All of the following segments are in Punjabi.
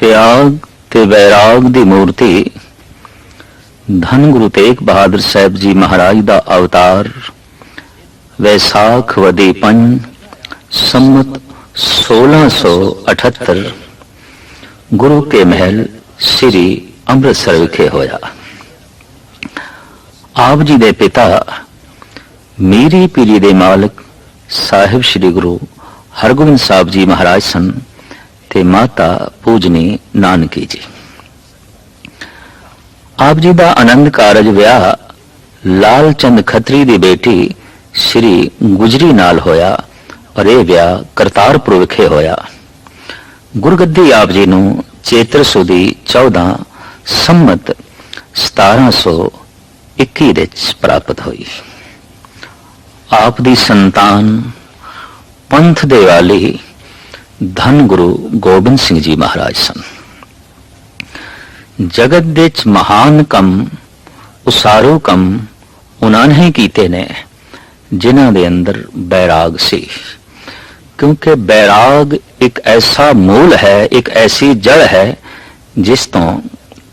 ਤਿਆਗ ਤੇ ਵੈਰਾਗ ਦੀ ਮੂਰਤੀ ਧੰਨ ਗੁਰੂ ਤੇਗ ਬਹਾਦਰ ਸਾਹਿਬ ਜੀ ਮਹਾਰਾਜ ਦਾ ਅਵਤਾਰ ਵੈਸਾਖ ਵਦੀ ਪੰਜ ਸੰਮਤ 1678 ਗੁਰੂ ਕੇ ਮਹਿਲ ਸ੍ਰੀ ਅੰਮ੍ਰਿਤਸਰ ਵਿਖੇ ਹੋਇਆ ਆਪ ਜੀ ਦੇ ਪਿਤਾ ਮੀਰੀ ਪੀਰੀ ਦੇ ਮਾਲਕ ਸਾਹਿਬ ਸ੍ਰੀ ਗੁਰੂ ਹਰਗੋਬਿੰਦ ਸਾਹਿਬ ਜੀ ਮਹਾਰਾਜ ਸਨ ਤੇ ਮਾਤਾ ਪੂਜਨੀ ਨਾਨਕੀ ਜੀ। ਆਪ ਜੀ ਦਾ ਆਨੰਦ ਕਾਰਜ ਵਿਆਹ ਲਾਲ ਚੰਦ ਖੱਤਰੀ ਦੀ ਬੇਟੀ ਸ੍ਰੀ ਗੁਜਰੀ ਨਾਲ ਹੋਇਆ ਔਰ ਇਹ ਵਿਆਹ ਕਰਤਾਰਪੁਰ ਵਿਖੇ ਹੋਇਆ। ਗੁਰਗੱਦੀ ਆਪ ਜੀ ਨੂੰ ਚੇਤਰ ਸੁਦੀ 14 ਸੰਮਤ 1721 ਵਿੱਚ ਪ੍ਰਾਪਤ ਹੋਈ। ਆਪ ਦੀ ਸੰਤਾਨ ਪੰਥ ਦੇ ਵਾਲੀ ਧੰਨ ਗੁਰੂ ਗੋਬਿੰਦ ਸਿੰਘ ਜੀ ਮਹਾਰਾਜ ਸਨ। ਜਗਤ ਦੇ ਚ ਮਹਾਨ ਕੰਮ, ਉਸਾਰੂ ਕੰਮ ਉਹਨਾਂ ਨੇ ਕੀਤੇ ਨੇ, ਜਿਨ੍ਹਾਂ ਦੇ ਅੰਦਰ ਬੈਰਾਗ ਸੀ। ਕਿਉਂਕਿ ਬੈਰਾਗ ਇੱਕ ਐਸਾ ਮੂਲ ਹੈ, ਇੱਕ ਐਸੀ ਜੜ ਹੈ, ਜਿਸ ਤੋਂ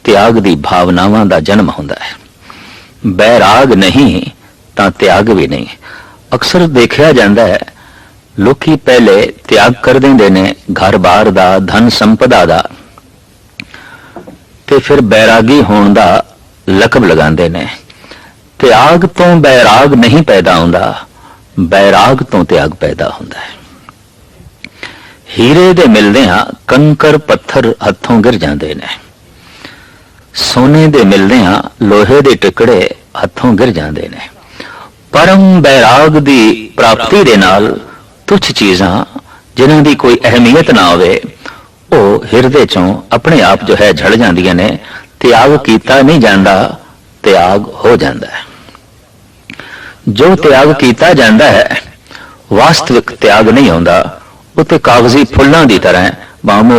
ਤਿਆਗ ਦੀ ਭਾਵਨਾਵਾਂ ਦਾ ਜਨਮ ਹੁੰਦਾ ਹੈ। ਬੈਰਾਗ ਨਹੀਂ ਤਾਂ ਤਿਆਗ ਵੀ ਨਹੀਂ। ਅਕਸਰ ਦੇਖਿਆ ਜਾਂਦਾ ਹੈ ਲੋਕੀ ਪਹਿਲੇ ਤਿਆਗ ਕਰ ਦਿੰਦੇ ਨੇ ਘਰ-ਬਾਰ ਦਾ, ਧਨ ਸੰਪਦਾ ਦਾ ਤੇ ਫਿਰ ਬੈਰਾਗੀ ਹੋਣ ਦਾ ਲਕਬ ਲਗਾਉਂਦੇ ਨੇ। ਤਿਆਗ ਤੋਂ ਬੈਰਾਗ ਨਹੀਂ ਪੈਦਾ ਹੁੰਦਾ, ਬੈਰਾਗ ਤੋਂ ਤਿਆਗ ਪੈਦਾ ਹੁੰਦਾ ਹੈ। ਹੀਰੇ ਦੇ ਮਿਲਦਿਆਂ ਕੰਕਰ ਪੱਥਰ ਹੱਥੋਂ ਗਿਰ ਜਾਂਦੇ ਨੇ। ਸੋਨੇ ਦੇ ਮਿਲਦਿਆਂ ਲੋਹੇ ਦੇ ਟੁਕੜੇ ਹੱਥੋਂ ਗਿਰ ਜਾਂਦੇ ਨੇ। ਪਰਮ ਬੈਰਾਗ ਦੀ ਪ੍ਰਾਪਤੀ ਦੇ ਨਾਲ ਤੁੱਛ ਚੀਜ਼ਾਂ ਜਿਨ੍ਹਾਂ ਦੀ ਕੋਈ ਅਹਿਮੀਅਤ ਨਾ ਹੋਵੇ ਉਹ ਹਿਰਦੇ ਚੋਂ ਆਪਣੇ ਆਪ ਜੋ ਹੈ ਝੜ ਜਾਂਦੀਆਂ ਨੇ ਤਿਆਗ ਕੀਤਾ ਨਹੀਂ ਜਾਂਦਾ ਤਿਆਗ ਹੋ ਜਾਂਦਾ ਹੈ। ਜੋ ਤਿਆਗ ਕੀਤਾ ਜਾਂਦਾ ਹੈ ਵਾਸਤਵਿਕ ਤਿਆਗ ਨਹੀਂ ਹੁੰਦਾ ਉਹ ਤੇ ਕਾਗਜ਼ੀ ਫੁੱਲਾਂ ਦੀ ਤਰ੍ਹਾਂ ਹੈ,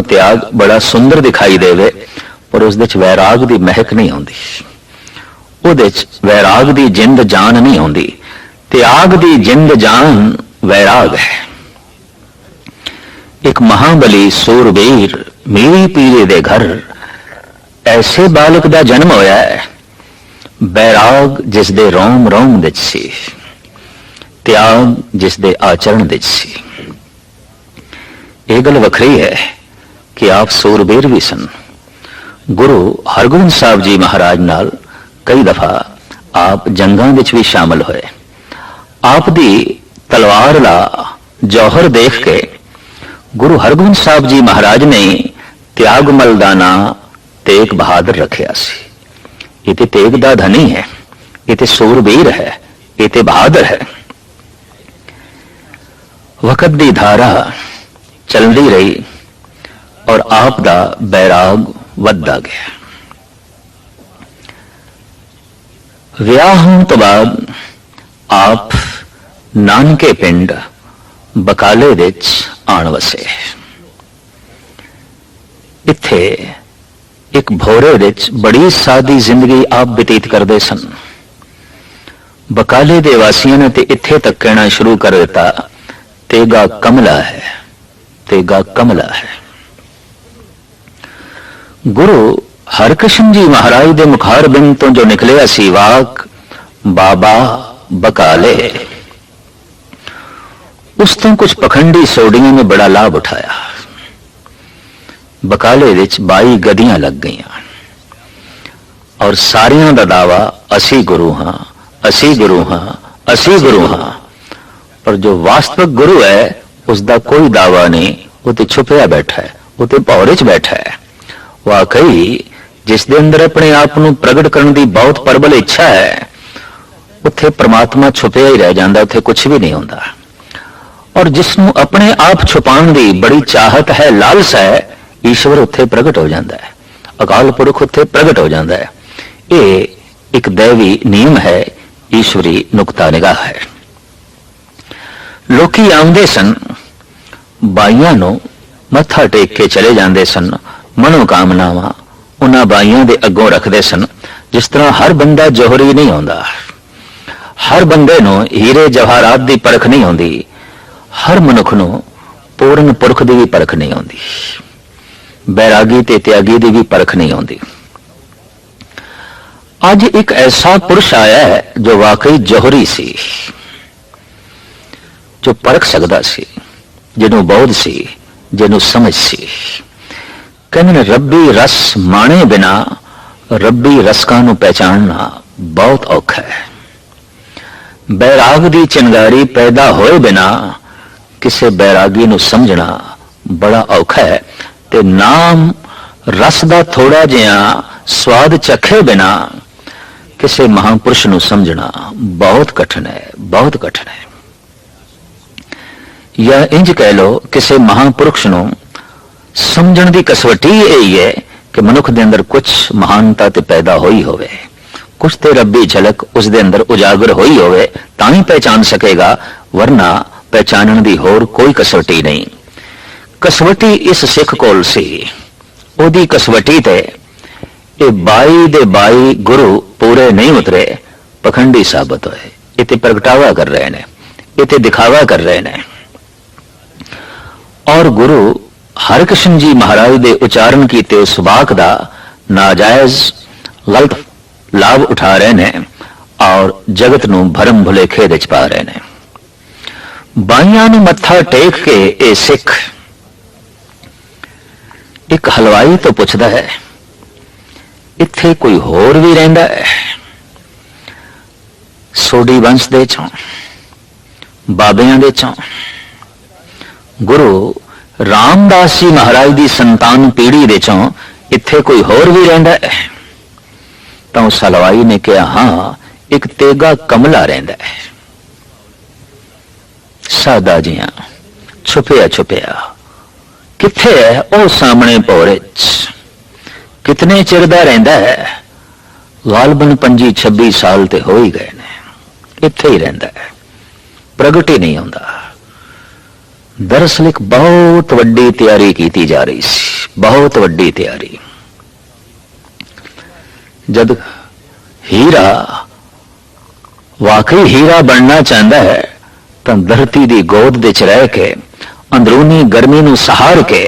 ਤਿਆਗ ਬੜਾ ਸੁੰਦਰ ਦਿਖਾਈ ਦੇਵੇ ਪਰ ਉਸ ਦੇ ਵਿੱਚ ਵੈਰਾਗ ਦੀ ਮਹਿਕ ਨਹੀਂ ਆਉਂਦੀ ਉਹਦੇ ਚ ਵੈਰਾਗ ਦੀ ਜਿੰਦ ਜਾਨ ਨਹੀਂ ਆਉਂਦੀ ਤਿਆਗ ਦੀ ਜਿੰਦ ਜਾਨ ਵੈਰਾਗ ਹੈ। ਇੱਕ ਮਹਾਬਲੀ ਸੂਰਬੀਰ ਮੀਰੀ ਪੀਰੇ ਦੇ ਘਰ ਐਸੇ ਬਾਲਕ ਦਾ ਜਨਮ ਹੋਇਆ ਹੈ। ਬੈਰਾਗ ਜਿਸ ਦੇ ਰੋਮ ਰੋਮ ਵਿੱਚ ਸੀ, ਤਿਆਗ ਜਿਸ ਦੇ ਆਚਰਣ ਵਿੱਚ ਸੀ। ਇਹ ਗੱਲ ਵੱਖਰੀ ਹੈ ਕਿ ਆਪ ਸੂਰਬੀਰ ਵੀ ਸਨ। ਗੁਰੂ ਹਰਗੋਬਿੰਦ ਸਾਹਿਬ ਜੀ ਮਹਾਰਾਜ ਨਾਲ ਕਈ ਦਫਾ ਆਪ ਜੰਗਾਂ ਵਿੱਚ ਵੀ ਸ਼ਾਮਲ ਹੋਏ। ਆਪ ਦੀ ਤਲਵਾਰ ਦਾ ਜੌਹਰ ਦੇਖ ਕੇ ਗੁਰੂ ਹਰਗੋਬਿੰਦ ਸਾਹਿਬ ਜੀ ਮਹਾਰਾਜ ਨੇ ਤਿਆਗਮਲ ਦਾ ਨਾਂ ਤੇਗ ਬਹਾਦਰ ਰੱਖਿਆ ਸੀ ਇਹ ਤੇ ਤੇਗ ਦਾ ਧਨੀ ਹੈ ਇਹ ਤੇ ਸੂਰਬੀਰ ਹੈ ਇਹ ਤੇ ਬਹਾਦਰ ਹੈ ਵਕਤ ਦੀ ਧਾਰਾ ਚੱਲਦੀ ਰਹੀ ਔਰ ਆਪ ਦਾ ਬੈਰਾਗ ਵੱਧਦਾ ਗਿਆ ਵਿਆਹ ਹੋਣ ਤੋਂ ਬਾਅਦ ਆਪ ਨਾਨਕੇ ਪਿੰਡ ਬਕਾਲੇ ਵਿੱਚ ਆਣ ਵਸੇ। ਇੱਥੇ ਇੱਕ ਭੋਰੇ ਵਿੱਚ ਬੜੀ ਸਾਦੀ ਜ਼ਿੰਦਗੀ ਆਪ ਬਤੀਤ ਕਰਦੇ ਸਨ। ਬਕਾਲੇ ਦੇ ਵਾਸੀਆਂ ਨੇ ਤੇ ਇੱਥੇ ਤੱਕ ਕਹਿਣਾ ਸ਼ੁਰੂ ਕਰ ਦਿੱਤਾ, ਤੇਗਾ ਕਮਲਾ ਹੈ, ਤੇਗਾ ਕਮਲਾ ਹੈ। ਗੁਰੂ ਹਰਕ੍ਰਿਸ਼ਨ ਜੀ ਮਹਾਰਾਜ ਦੇ ਮੁਖਾਰ ਬਿੰਦ ਤੋਂ ਜੋ ਨਿਕਲਿਆ ਸੀ ਵਾਕ, ਬਾਬਾ ਬਕਾਲੇ। ਉਸ ਤੋਂ ਕੁਝ ਪਖੰਡੀ ਸੋਡੀਆਂ ਨੇ ਬੜਾ ਲਾਭ ਉਠਾਇਆ। ਬਕਾਲੇ ਵਿੱਚ 22 ਗਦੀਆਂ ਲੱਗ ਗਈਆਂ। ਔਰ ਸਾਰਿਆਂ ਦਾ ਦਾਵਾ, ਅਸੀਂ ਗੁਰੂ ਹਾਂ, ਅਸੀਂ ਗੁਰੂ ਹਾਂ, ਅਸੀਂ ਗੁਰੂ ਹਾਂ। ਪਰ ਜੋ ਵਾਸਤਵਿਕ ਗੁਰੂ ਹੈ, ਉਸ ਦਾ ਕੋਈ ਦਾਵਾ ਨਹੀਂ, ਉਹ ਤੇ ਛੁਪਿਆ ਬੈਠਾ ਹੈ, ਉਹ ਤੇ ਭੌਰੇ 'ਚ ਬੈਠਾ ਹੈ। ਵਾਕਈ ਜਿਸ ਦੇ ਅੰਦਰ ਆਪਣੇ ਆਪ ਨੂੰ ਪ੍ਰਗਟ ਕਰਨ ਦੀ ਬਹੁਤ ਪ੍ਰਬਲ ਇੱਛਾ ਹੈ, ਉੱਥੇ ਪ੍ਰਮਾਤਮਾ ਛੁਪਿਆ ਹੀ ਰਹਿ ਜਾਂਦਾ, ਉੱਥੇ ਕੁਝ ਵੀ ਨਹੀਂ ਹੁੰਦਾ। ਔਰ ਜਿਸ ਨੂੰ ਆਪਣੇ ਆਪ ਛੁਪਾਉਣ ਦੀ ਬੜੀ ਚਾਹਤ ਹੈ, ਲਾਲਸ ਹੈ, ਈਸ਼ਵਰ ਉੱਥੇ ਪ੍ਰਗਟ ਹੋ ਜਾਂਦਾ ਹੈ। ਅਕਾਲ ਪੁਰਖ ਉੱਥੇ ਪ੍ਰਗਟ ਹੋ ਜਾਂਦਾ ਹੈ। ਇਹ ਇੱਕ ਦੇਵੀ ਨਿਯਮ ਹੈ, ਈਸ਼ਵਰੀ ਨੁਕਤਾ ਨਿਗਾਹ ਹੈ। ਲੋਕੀ ਆਉਂਦੇ ਸਨ, ਬਾਈਆਂ ਨੂੰ ਮੱਥਾ ਟੇਕ ਕੇ ਚਲੇ ਜਾਂਦੇ ਸਨ ਮਨੋ ਕਾਮਨਾਵਾਂ ਉਹਨਾਂ ਬਾਈਆਂ ਦੇ ਅੱਗੋਂ ਰੱਖਦੇ ਸਨ, ਜਿਸ ਤਰ੍ਹਾਂ ਹਰ ਬੰਦਾ ਜੋਹਰੀ ਨਹੀਂ ਆਉਂਦਾ। ਹਰ ਬੰਦੇ ਨੂੰ ਹੀਰੇ ਜਵਾਹਰਾਤ ਦੀ ਪਰਖ ਨਹੀਂ ਆਉਂਦੀ ਹਰ ਮਨੁੱਖ ਨੂੰ ਪੂਰਨ ਪੁਰਖ ਦੀ ਵੀ ਪਰਖ ਨਹੀਂ ਆਉਂਦੀ। ਬੈਰਾਗੀ ਤੇ ਤਿਆਗੀ ਦੀ ਵੀ ਪਰਖ ਨਹੀਂ ਆਉਂਦੀ। ਅੱਜ ਇੱਕ ਐਸਾ ਪੁਰਸ਼ ਆਇਆ ਹੈ ਜੋ ਵਾਕਈ ਜੋਹਰੀ ਸੀ, ਜੋ ਪਰਖ ਸਕਦਾ ਸੀ, ਜਿਹਨੂੰ ਬੋਧ ਸੀ, ਜਿਹਨੂੰ ਸਮਝ ਸੀ। ਕਹਿੰਦੇ ਨੇ, ਰੱਬੀ ਰਸ ਮਾਣੇ ਬਿਨਾ, ਰੱਬੀ ਰਸਕਾਂ ਨੂੰ ਪਹਿਚਾਨਣਾ ਬਹੁਤ ਔਖਾ ਹੈ। ਬੈਰਾਗ ਦੀ ਚਿੰਗਾਰੀ ਪੈਦਾ ਹੋਏ ਬਿਨਾ ਕਿਸੇ ਬੈਰਾਗੀ ਨੂੰ ਸਮਝਣਾ ਬੜਾ ਔਖਾ ਹੈ। ਤੇ ਨਾਮ ਰਸ ਦਾ ਥੋੜਾ ਜਿਹਾ ਸਵਾਦ ਚਖੇ ਬਿਨਾ ਕਿਸੇ ਮਹਾਪੁਰਸ਼ ਨੂੰ ਸਮਝਣਾ ਬਹੁਤ ਕਠਿਨ ਹੈ, ਬਹੁਤ ਕਠਿਨ ਹੈ। ਜਾਂ ਇੰਜ ਕਹਿ ਲੋ ਕਿਸੇ ਮਹਾਪੁਰਖ ਨੂੰ ਸਮਝਣ ਦੀ ਕਸਵਟੀ ਇਹ ਹੀ ਹੈ ਕਿ ਮਨੁੱਖ ਦੇ ਅੰਦਰ ਕੁਝ ਮਹਾਨਤਾ ਤੇ ਪੈਦਾ ਹੋਈ ਹੋਵੇ। ਕੁਝ ਤੇ ਰੱਬੀ ਝਲਕ ਉਸ ਦੇ ਅੰਦਰ ਉਜਾਗਰ ਹੋਈ ਹੋਵੇ, ਤਾਂ ਹੀ ਪਹਿਚਾਨ ਸਕੇਗਾ, ਵਰਨਾ ਪਹਿਚਾਨਣ ਦੀ ਹੋਰ ਕੋਈ ਕਸਵਟੀ ਨਹੀਂ। ਕਸਵਟੀ ਇਸ ਸਿੱਖ ਕੋਲ ਸੀ। ਉਹਦੀ ਕਸਵਟੀ ਤੇ ਇਹ 22 ਦੇ 22 ਗੁਰੂ ਪੂਰੇ ਨਹੀਂ ਉਤਰੇ, ਪਖੰਡੀ ਸਾਬਤ ਹੋਏ। ਇਹ ਤੇ ਪ੍ਰਗਟਾਵਾ ਕਰ ਰਹੇ ਨੇ ਇਹ ਦਿਖਾਵਾ ਕਰ ਰਹੇ ਨੇ। ਔਰ ਗੁਰੂ ਹਰਕ੍ਰਿਸ਼ਨ ਜੀ ਮਹਾਰਾਜ ਦੇ ਉਚਾਰਨ ਕੀਤੇ ਉਸ ਵਾਕ ਦਾ ਨਾਜਾਇਜ਼ ਗਲਤ ਲਾਭ ਉਠਾ ਰਹੇ ਨੇ ਔਰ ਜਗਤ ਨੂੰ ਭਰਮ ਭੁਲੇਖੇ ਚ ਪਾ ਰਹੇ ਨੇ। ਬਾਈਆਂ ਨੂੰ ਮੱਥਾ ਟੇਕ ਕੇ ਇਹ ਸਿੱਖ ਇੱਕ ਹਲਵਾਈ ਤੋਂ ਪੁੱਛਦਾ ਹੈ, ਇੱਥੇ ਕੋਈ ਹੋਰ ਵੀ ਰਹਿੰਦਾ ਹੈ? ਸੋਢੀ ਵੰਸ਼ ਦੇ ਚੋਂ, ਬਾਬਿਆਂ ਦੇ ਚੋਂ। ਗੁਰੂ ਰਾਮਦਾਸ ਜੀ ਮਹਾਰਾਜ ਦੀ ਸੰਤਾਨ ਪੀੜ੍ਹੀ ਦੇ ਚੋਂ ਇੱਥੇ ਕੋਈ ਹੋਰ ਵੀ ਰਹਿੰਦਾ ਹੈ? ਤਾਂ ਉਸ ਹਲਵਾਈ ਨੇ ਕਿਹਾ, ਹਾਂ, ਇੱਕ ਤੇਗਾ ਕਮਲਾ ਰਹਿੰਦਾ ਹੈ। ਸਾਦਾ ਜਿਹਾ ਛੁਪਿਆ ਛੁਪਿਆ। ਕਿੱਥੇ ਹੈ ਉਹ ਸਾਹਮਣੇ ਭੋਰੇ ਚ। ਕਿਤਨੇ ਚਿਰ ਦਾ ਰਹਿੰਦਾ ਹੈ ਗਾਲਬਨ 25 26 ਸਾਲ ਤੇ ਹੋ ਹੀ ਗਏ ਨੇ। ਇੱਥੇ ਹੀ ਰਹਿੰਦਾ ਹੈ ਪ੍ਰਗਟ ਹੀ ਨਹੀਂ ਹੁੰਦਾ ਦਰਅਸਲ ਇੱਕ ਬਹੁਤ ਵੱਡੀ ਤਿਆਰੀ ਕੀਤੀ ਜਾ ਰਹੀ ਸੀ। ਬਹੁਤ ਵੱਡੀ ਤਿਆਰੀ। ਜਦ ਹੀਰਾ, ਵਾਕਈ ਹੀਰਾ ਬਣਨਾ ਚਾਹੁੰਦਾ ਹੈ ਤਾਂ ਧਰਤੀ ਦੀ ਗੋਦ ਦੇ ਵਿੱਚ ਰਹਿ ਕੇ, ਅੰਦਰੂਨੀ ਗਰਮੀ ਨੂੰ ਸਹਾਰ ਕੇ,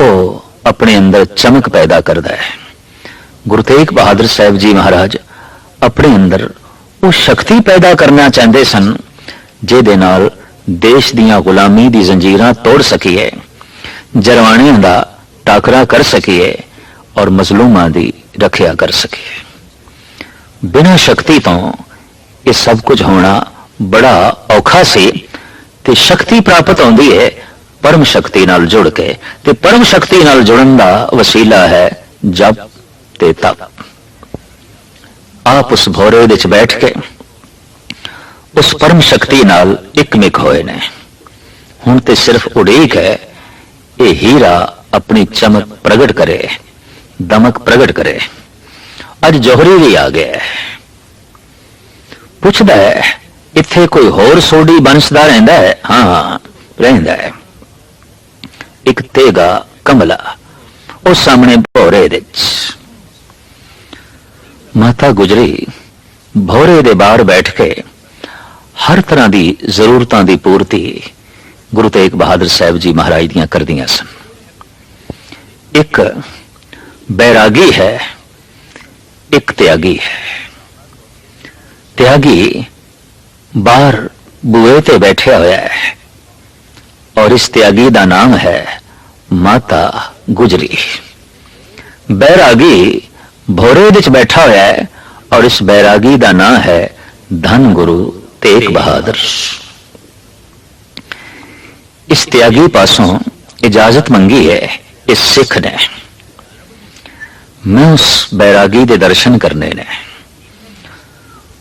ਉਹ ਆਪਣੇ ਅੰਦਰ ਚਮਕ ਪੈਦਾ ਕਰਦਾ ਹੈ। ਗੁਰੂ ਤੇਗ ਬਹਾਦਰ ਸਾਹਿਬ ਜੀ ਮਹਾਰਾਜ ਆਪਣੇ ਅੰਦਰ ਉਹ ਸ਼ਕਤੀ ਪੈਦਾ ਕਰਨਾ ਚਾਹੁੰਦੇ ਸਨ, ਜਿਹਦੇ ਨਾਲ ਦੇਸ਼ ਦੀਆਂ ਗੁਲਾਮੀ ਦੀ ਜ਼ੰਜੀਰਾਂ ਤੋੜ ਸਕੀਏ, ਜਰਵਾਣਿਆਂ ਦਾ ਟਾਕਰਾ ਕਰ ਸਕੀਏ ਔਰ ਮਜ਼ਲੂਮਾਂ ਦੀ ਰੱਖਿਆ ਕਰ ਸਕੀਏ। ਬਿਨਾਂ ਸ਼ਕਤੀ ਤੋਂ ਇਹ ਸਭ ਕੁਝ ਹੋਣਾ ਬੜਾ ਔਖਾ ਸੀ ਤੇ ਸ਼ਕਤੀ ਪ੍ਰਾਪਤ ਹੁੰਦੀ ਹੈ ਪਰਮ ਸ਼ਕਤੀ ਨਾਲ ਜੁੜ ਕੇ ਤੇ ਪਰਮ ਸ਼ਕਤੀ ਨਾਲ ਜੁੜਨ ਦਾ ਵਸੀਲਾ ਹੈ ਜਪ ਤੇ ਤਪ। ਆਪ ਉਸ ਭੋਰੇ ਵਿੱਚ ਬੈਠ ਕੇ ਉਸ ਪਰਮ ਸ਼ਕਤੀ ਨਾਲ ਇਕਮਿਕ ਹੋਏ ਨੇ। ਹੁਣ ਤੇ ਸਿਰਫ ਉਡੀਕ ਹੈ, ਇਹ ਹੀਰਾ ਆਪਣੀ ਚਮਕ ਪ੍ਰਗਟ ਕਰੇ, ਦਮਕ ਪ੍ਰਗਟ ਕਰੇ। ਅੱਜ ਜੋਹਰੀ ਵੀ ਆ ਗਿਆ ਹੈ। ਪੁੱਛਦਾ ਹੈ ਇੱਥੇ ਕੋਈ ਹੋਰ ਸੋਡੀ ਬੰਸਦਾ ਰਹਿੰਦਾ ਹੈ? ਹਾਂ, ਰਹਿੰਦਾ ਹੈ। ਇੱਕ ਤੇਗਾ ਕਮਲਾ, ਉਹ ਸਾਹਮਣੇ ਭੋਰੇ ਦੇ ਵਿੱਚ। ਮਾਤਾ ਗੁਜਰੀ, ਭੋਰੇ ਦੇ ਬਾਹਰ ਬੈਠ ਕੇ ਹਰ ਤਰ੍ਹਾਂ ਦੀ ਜ਼ਰੂਰਤਾਂ ਦੀ ਪੂਰਤੀ ਗੁਰੂ ਤੇਗ ਬਹਾਦਰ ਸਾਹਿਬ ਜੀ ਮਹਾਰਾਜ ਦੀਆਂ ਕਰਦੀਆਂ ਸਨ। ਇੱਕ ਬੈਰਾਗੀ ਹੈ, ਇੱਕ ਤਿਆਗੀ ਹੈ। ਤਿਆਗੀ ਬਾਹਰ ਬੂਏ ਤੇ ਬੈਠਿਆ ਹੋਇਆ ਹੈ ਔਰ ਇਸ ਤਿਆਗੀ ਦਾ ਨਾਮ ਹੈ ਮਾਤਾ ਗੁਜਰੀ ਬੈਰਾਗੀ ਭੋਰੇ ਵਿੱਚ ਬੈਠਾ ਹੋਇਆ ਹੈ ਔਰ ਇਸ ਬੈਰਾਗੀ ਦਾ ਨਾਮ ਹੈ ਧੰਨ ਗੁਰੂ ਤੇਗ ਬਹਾਦਰ ਇਸ ਤਿਆਗੀ ਪਾਸੋਂ ਇਜਾਜ਼ਤ ਮੰਗੀ ਹੈ ਇਸ ਸਿੱਖ ਨੇ ਮੈਂ ਉਸ ਬੈਰਾਗੀ ਦੇ ਦਰਸ਼ਨ ਕਰਨੇ ਨੇ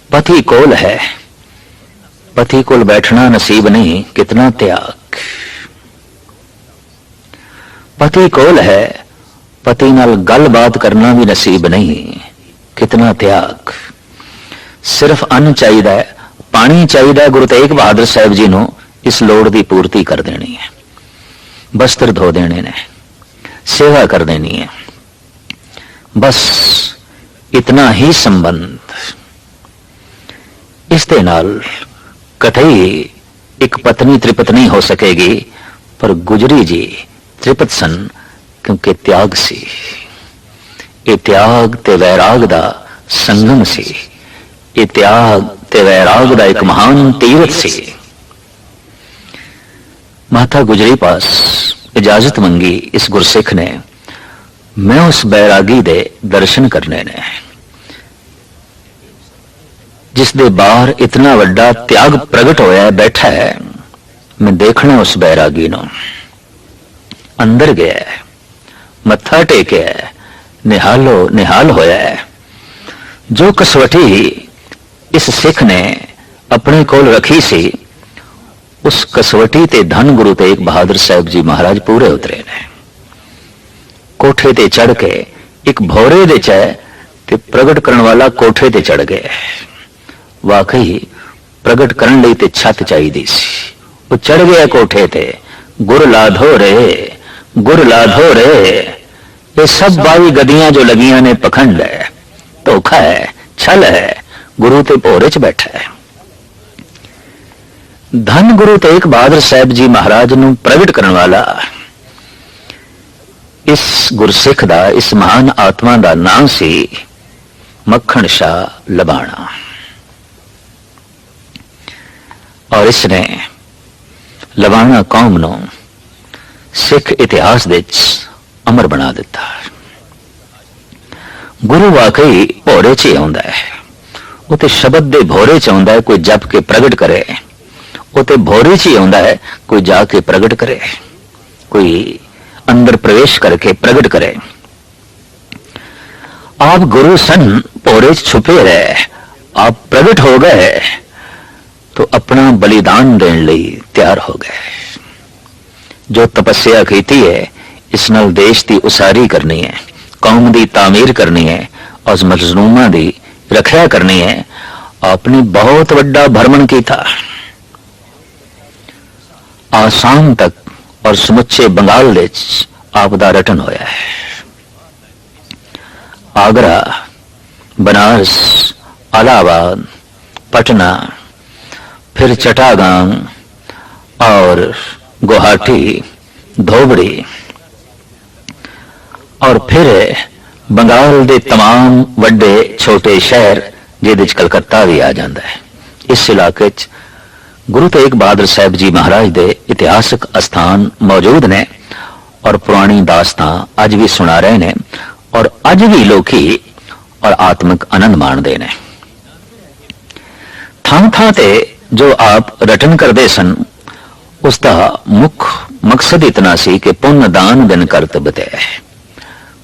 ਪਤੀ ਕੋਲ ਹੈ ਪਤੀ ਕੋਲ ਬੈਠਣਾ ਨਸੀਬ ਨਹੀਂ, ਕਿਤਨਾ ਤਿਆਗ। ਪਤੀ ਕੋਲ ਹੈ, ਪਤੀ ਨਾਲ ਗੱਲਬਾਤ ਕਰਨਾ ਵੀ ਨਸੀਬ ਨਹੀਂ, ਕਿਤਨਾ ਤਿਆਗ। ਸਿਰਫ ਅੰਨ ਚਾਹੀਦਾ ਹੈ, ਪਾਣੀ ਚਾਹੀਦਾ ਹੈ, ਗੁਰੂ ਤੇਗ ਬਹਾਦਰ ਸਾਹਿਬ ਜੀ ਨੂੰ ਇਸ ਲੋੜ ਦੀ ਪੂਰਤੀ ਕਰ ਦੇਣੀ ਹੈ। ਬਸਤਰ ਧੋ ਦੇਣੇ ਨੇ, ਸੇਵਾ ਕਰ ਦੇਣੀ ਹੈ। ਬਸ ਇਤਨਾ ਹੀ ਸੰਬੰਧ। ਇਸ ਦੇ ਨਾਲ ਕਥਈ ਇੱਕ ਪਤਨੀ ਤ੍ਰਿਪਤ ਨਹੀਂ ਹੋ ਸਕੇਗੀ ਪਰ ਗੁਜਰੀ ਜੀ ਤ੍ਰਿਪਤ ਸਨ ਕਿਉਂਕਿ ਤਿਆਗ ਸੀ ਇਹ ਤਿਆਗ ਤੇ ਵੈਰਾਗ ਦਾ ਸੰਗਮ ਸੀ ਇਹ ਤਿਆਗ ਤੇ ਵੈਰਾਗ ਦਾ ਇੱਕ ਮਹਾਨ ਤੀਰਥ ਸੀ ਮਾਤਾ ਗੁਜਰੀ ਪਾਸ ਇਜਾਜ਼ਤ ਮੰਗੀ ਇਸ ਗੁਰਸਿੱਖ ਨੇ ਮੈਂ ਉਸ ਬੈਰਾਗੀ ਦੇ ਦਰਸ਼ਨ ਕਰਨੇ ਨੇ ਜਿਸ ਦੇ ਬਾਹਰ ਇਤਨਾ ਵੱਡਾ ਤਿਆਗ ਪ੍ਰਗਟ ਹੋਇਆ ਬੈਠਾ ਹੈ। ਮੈਂ ਦੇਖਣਾ ਉਸ ਬੈਰਾਗੀ ਨੂੰ। ਅੰਦਰ ਗਿਆ ਮੱਥਾ ਟੇਕਿਆ ਨਿਹਾਲੋ, ਨਿਹਾਲ ਹੋਇਆ ਜੋ ਕਸਵਟੀ ਇਸ ਸਿੱਖ ਨੇ ਆਪਣੇ ਕੋਲ ਰੱਖੀ ਸੀ, ਉਸ ਕਸਵਟੀ ਤੇ ਧੰਨ ਗੁਰੂ ਤੇਗ ਬਹਾਦਰ ਸਾਹਿਬ ਜੀ ਮਹਾਰਾਜ ਪੂਰੇ ਉਤਰੇ ਨੇ। ਕੋਠੇ ਤੇ ਚੜ ਕੇ ਇੱਕ ਭੋਰੇ ਦੇ ਚ ਤੇ ਪ੍ਰਗਟ ਕਰਨ ਵਾਲਾ ਕੋਠੇ ਤੇ ਚੜ ਗਿਆ ਵਾਕਈ ਪ੍ਰਗਟ ਕਰਨ ਲਈ ਤੇ ਛੱਤ ਚਾਹੀਦੀ ਸੀ। ਉਹ ਚੜ ਗਿਆ ਕੋਠੇ ਤੇ। ਗੁਰ ਲਾਧੋ ਰੇ, ਗੁਰ ਲਾਧੋ ਰੇ। ਇਹ ਸਭ ਬਾਈ ਗਦੀਆਂ ਜੋ ਲਗੀਆਂ ਨੇ ਪਖੰਡ ਹੈ ਧੋਖਾ ਹੈ ਛਲ ਹੈ ਗੁਰੂ ਤੇ ਭੋਰੇ ਚ ਬੈਠਾ ਹੈ ਧੰਨ ਗੁਰੂ ਤੇਗ ਬਹਾਦਰ ਸਾਹਿਬ ਜੀ ਮਹਾਰਾਜ ਨੂੰ ਪ੍ਰਗਟ ਕਰਨ ਵਾਲਾ। ਇਸ ਗੁਰਸਿੱਖ ਦਾ, ਇਸ ਮਹਾਨ ਆਤਮਾ ਦਾ ਨਾਮ ਸੀ ਮੱਖਣ ਸ਼ਾ ਲਬਾਣਾ। ਔਰ ਇਸ ਨੇ ਲਬਾਣਾ ਕੌਮ ਨੂੰ ਸਿੱਖ ਇਤਿਹਾਸ ਦੇ ਵਿੱਚ ਅਮਰ ਬਣਾ ਦਿੱਤਾ ਗੁਰੂ ਵਾਕਈ ਭੋਰੇ 'ਚ ਹੀ ਆਉਂਦਾ ਹੈ ਉਹ ਤੇ ਸ਼ਬਦ ਦੇ ਭੋਰੇ 'ਚ ਆਉਂਦਾ ਹੈ ਕੋਈ ਜਪ ਕੇ ਪ੍ਰਗਟ ਕਰੇ ਉਹ ਤੇ ਭੋਰੇ 'ਚ ਹੀ ਆਉਂਦਾ ਹੈ ਕੋਈ ਜਾ ਕੇ ਪ੍ਰਗਟ ਕਰੇ ਕੋਈ ਅੰਦਰ ਪ੍ਰਵੇਸ਼ ਕਰਕੇ ਪ੍ਰਗਟ ਕਰੇ आप गुरु सन भोरे च छुपे रहे आप प्रगट हो गए तो अपना बलिदान देने ਲਈ ਤਿਆਰ ਹੋ ਗਏ ਜੋ ਤਪੱਸਿਆ ਕੀਤੀ ਹੈ ਇਸ ਨਾਲ ਦੇਸ਼ ਦੀ ਉਸਾਰੀ ਕਰਨੀ ਹੈ ਕੌਮ ਦੀ ਤਾਮੀਰ ਕਰਨੀ ਹੈ ਉਸ ਮਜ਼ਲੂਮਾਂ ਦੀ ਰੱਖਿਆ ਕਰਨੀ ਹੈ ਆਪਨੇ ਬਹੁਤ ਵੱਡਾ ਭਰਮਣ ਕੀਤਾ ਆਸਾਮ ਤੱਕ ਔਰ ਸਮੁੱਚੇ ਬੰਗਾਲ ਵਿੱਚ ਆਪ ਦਾ ਰਟਨ ਹੋਇਆ ਹੈ आगरा बनारस इलाहाबाद पटना फिर चटागांव और गुवाहाटी धोबड़ी और फिर ਬੰਗਾਲ ਦੇ तमाम ਵੱਡੇ ਛੋਟੇ ਸ਼ਹਿਰ ਜਿਹਦੇ ਵਿੱਚ ਕਲਕੱਤਾ ਵੀ ਆ ਜਾਂਦਾ ਹੈ ਇਸ ਇਲਾਕੇ 'ਚ ਗੁਰੂ ਤੇਗ ਬਹਾਦਰ ਸਾਹਿਬ ਜੀ ਮਹਾਰਾਜ ਦੇ ਇਤਿਹਾਸਕ ਅਸਥਾਨ ਮੌਜੂਦ ਨੇ ਔਰ ਪੁਰਾਣੀ ਦਾਸਤਾਂ ਅੱਜ ਵੀ ਸੁਣਾ ਰਹੇ ਨੇ ਔਰ ਅੱਜ ਵੀ ਲੋਕੀ ਔਰ ਆਤਮਿਕ ਆਨੰਦ ਮਾਣਦੇ ਨੇ ਥਾਂ ਥਾਂ ਤੇ ਜੋ ਆਪ ਰਟਨ ਕਰਦੇ ਸਨ, ਉਸ ਦਾ ਮੁੱਖ ਮਕਸਦ ਇਤਨਾ ਸੀ ਕਿ ਪੁੰਨ ਦਾਨ ਦਿਨ ਕਰਤ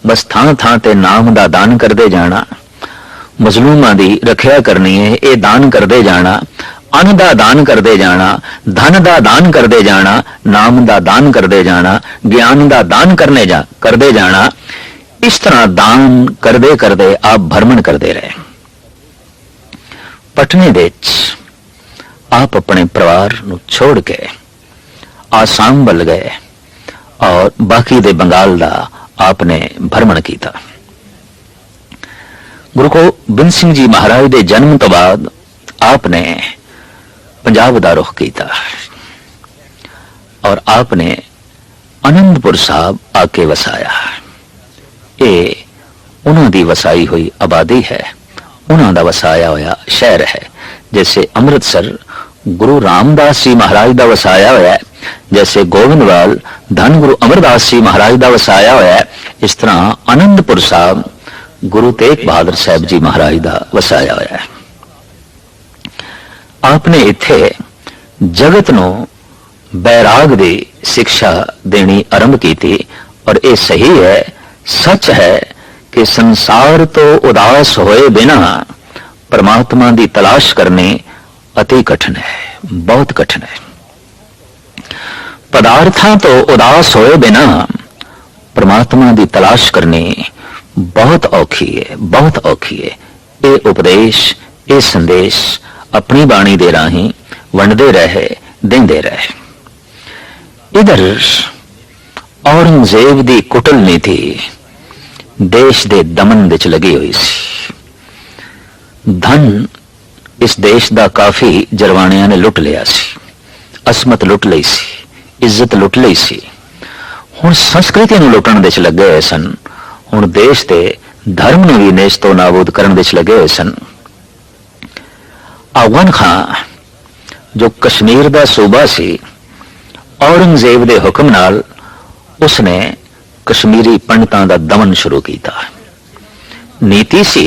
ਬਸ ਥਾਂ ਥਾਂ ਤੇ ਨਾਮ ਦਾ ਦਾਨ ਕਰਦੇ ਜਾਣਾ, ਮਜ਼ਲੂਮਾਂ ਦੀ ਰੱਖਿਆ ਕਰਨੀ ਹੈ, ਇਹ ਦਾਨ ਕਰਦੇ ਜਾਣਾ, ਅੰਨ ਦਾ ਦਾਨ ਕਰਦੇ ਜਾਣਾ, ਧਨ ਦਾ ਦਾਨ ਕਰਦੇ ਜਾਣਾ, ਨਾਮ ਦਾ ਦਾਨ ਕਰਦੇ ਜਾਣਾ, ਗਿਆਨ ਦਾ ਦਾਨ ਕਰਨੇ ਜਾ, ਕਰਦੇ ਜਾਣਾ, ਇਸ ਤਰ੍ਹਾਂ ਦਾਨ ਕਰਦੇ ਕਰਦੇ ਆਪ ਭਰਮਣ ਕਰਦੇ ਰਹੇ। ਪਟਨੇ ਵਿੱਚ ਆਪ ਆਪਣੇ ਪਰਿਵਾਰ ਨੂੰ ਛੋੜ ਕੇ ਆਸਾਮ ਵੱਲ ਗਏ ਔਰ ਬਾਕੀ ਦੇ ਬੰਗਾਲ ਦਾ ਆਪ ਨੇ ਭਰਮਣ ਕੀਤਾ ਗੁਰੂ ਗੋਬਿੰਦ ਸਿੰਘ ਜੀ ਮਹਾਰਾਜ ਦੇ ਜਨਮ ਤੋਂ ਬਾਅਦ ਆਪ ਨੇ ਪੰਜਾਬ ਦਾ ਰੁਖ ਕੀਤਾ ਔਰ ਆਪ ਨੇ ਅਨੰਦਪੁਰ ਸਾਹਿਬ ਆ ਕੇ ਵਸਾਇਆ ਇਹ ਉਹਨਾਂ ਦੀ ਵਸਾਈ ਹੋਈ ਆਬਾਦੀ ਹੈ ਉਹਨਾਂ ਦਾ ਵਸਾਇਆ ਹੋਇਆ ਸ਼ਹਿਰ ਹੈ ਜੈਸੇ ਅੰਮ੍ਰਿਤਸਰ ਗੁਰੂ ਰਾਮਦਾਸ ਜੀ ਮਹਾਰਾਜ ਦਾ ਵਸਾਇਆ ਹੋਇਆ ਹੈ। ਜੈਸੇ ਗੋਬਿੰਦਵਾਲ ਧੰਨ ਗੁਰੂ ਅਮਰਦਾਸ ਜੀ ਮਹਾਰਾਜ ਦਾ ਵਸਾਇਆ ਹੋਇਆ ਹੈ, ਇਸ ਤਰ੍ਹਾਂ ਆਨੰਦਪੁਰ ਸਾਹਿਬ, ਗੁਰੂ ਤੇਗ ਬਹਾਦਰ ਸਾਹਿਬ ਜੀ ਮਹਾਰਾਜ ਦਾ ਵਸਾਇਆ ਹੋਇਆ ਹੈ। ਆਪਨੇ ਇੱਥੇ ਜਗਤ ਨੂੰ ਬੈਰਾਗ ਦੀ ਸਿੱਖਿਆ ਦੇਣੀ ਆਰੰਭ ਕੀਤੀ ਔਰ ਇਹ ਸਹੀ ਹੈ, ਸੱਚ ਹੈ ਕਿ ਸੰਸਾਰ ਤੋਂ ਉਦਾਸ ਹੋਏ ਬਿਨਾ ਪਰਮਾਤਮਾ ਦੀ ਤਲਾਸ਼ ਕਰਨੀ ਅਤੀ ਕਠਿਨ ਹੈ, ਬਹੁਤ ਕਠਿਨ ਹੈ। ਪਦਾਰਥਾਂ ਤੋਂ ਉਦਾਸ ਹੋਏ ਬਿਨਾ ਪਰਮਾਤਮਾ ਦੀ ਤਲਾਸ਼ ਕਰਨੀ ਬਹੁਤ ਔਖੀ ਹੈ, ਬਹੁਤ ਔਖੀ ਹੈ। ਇਹ ਉਪਦੇਸ਼, ਇਹ ਸੰਦੇਸ਼ ਆਪਣੀ ਬਾਣੀ ਦੇ ਰਾਹੀਂ ਵੰਡਦੇ ਰਹੇ, ਦਿੰਦੇ ਰਹੇ। ਇਧਰ ਔਰੰਗਜ਼ੇਬ ਦੀ ਕੁਟਲ ਨੀਤੀ ਦੇਸ਼ ਦੇ ਦਮਨ ਵਿੱਚ ਲੱਗੀ ਹੋਈ ਸੀ। ਧਨ ਇਸ ਦੇਸ਼ ਦਾ ਕਾਫੀ ਜਰਵਾਣਿਆਂ ਨੇ ਲੁੱਟ ਲਿਆ ਸੀ, ਅਸਮਤ ਲੁੱਟ ਲਈ ਸੀ, ਇੱਜ਼ਤ ਲੁੱਟ ਲਈ ਸੀ। ਹੁਣ ਸੰਸਕ੍ਰਿਤੀ ਨੂੰ ਲੁੱਟਣ ਦੇ ਚ ਲੱਗੇ ਹੋਏ ਸਨ, ਹੁਣ ਦੇਸ਼ ਦੇ ਧਰਮ ਨੂੰ ਵੀ ਨੇਸ਼ ਤੋਂ ਨਾਬੂਦ ਕਰਨ ਦੇ ਚ ਲੱਗੇ ਹੋਏ ਸਨ। ਅਫਗਾਨ ਖਾਨ ਜੋ ਕਸ਼ਮੀਰ ਦਾ ਸੂਬਾ ਸੀ, ਔਰੰਗਜ਼ੇਬ ਦੇ ਹੁਕਮ ਨਾਲ ਉਸਨੇ ਕਸ਼ਮੀਰੀ ਪੰਡਤਾਂ ਦਾ ਦਮਨ ਸ਼ੁਰੂ ਕੀਤਾ। ਨੀਤੀ ਸੀ